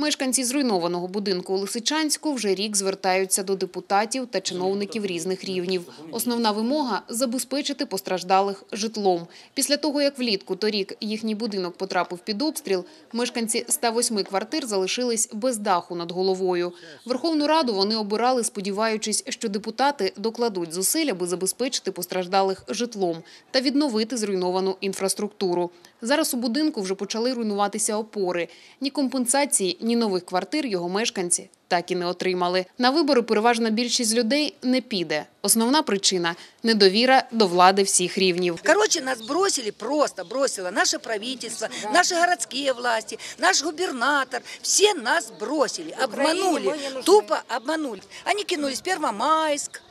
Мешканці зруйнованого будинку у Лисичанську вже рік звертаються до депутатів та чиновників різних рівнів. Основна вимога – забезпечити постраждалих житлом. Після того, як влітку торік їхній будинок потрапив під обстріл, мешканці 108 квартир залишились без даху над головою. Верховну Раду вони обирали, сподіваючись, що депутати докладуть зусиль, аби забезпечити постраждалих житлом та відновити зруйновану інфраструктуру. Зараз у будинку вже почали руйнуватися опори. Ні компенсації, ні нових квартир його мешканці так і не отримали. На вибори переважна більшість людей не піде. Основна причина – недовіра до влади всіх рівнів. Короче, нас бросили, просто бросило наше правительство, наши городские власти, наш губернатор. Все нас бросили, обманули, тупо обманули. Они кинулись в Первомайск,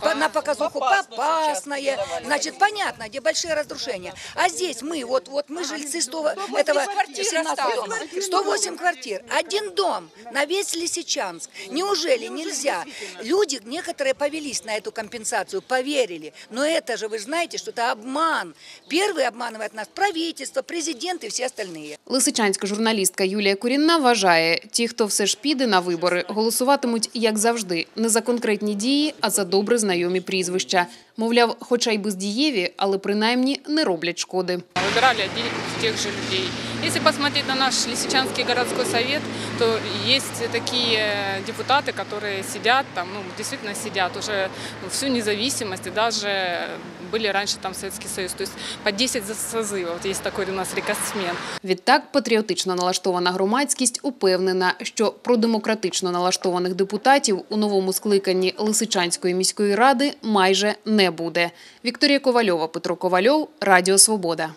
по- на показуху Попасное. Значит, понятно, где большие разрушения. А здесь мы, вот, вот мы жильцы 100, этого 17 дома. 108 квартир, один дом на весь Лисичанск. Неужели нельзя? Люди, некоторые повелись на эту компенсацию, поверили. Но это же, вы же знаете, что это обман. Первый обманывает нас правительство, президент и все остальные. Лисичанська журналістка Юлія Курінна вважає, ті, хто все ж піде на вибори, голосуватимуть, як завжди, не за конкретні дії, а за добре знайомі прізвища. Мовляв, хоча й бездієві, але принаймні не роблять шкоди. Выбирали одних из тех же людей. Если посмотреть на наш Лисичанский городской совет, то есть такие депутаты, которые сидят там, ну, действительно сидят уже всю независимость и даже были раньше там Советский Союз. То есть по 10 за созывов. Вот есть такой у нас рекордсмен. Відтак, патріотично налаштована громадськість упевнена, що продемократично налаштованих депутатів у новому скликанні Лисичанської міської ради майже буде. Вікторія Ковальова, Петро Ковальов, Радіо Свобода.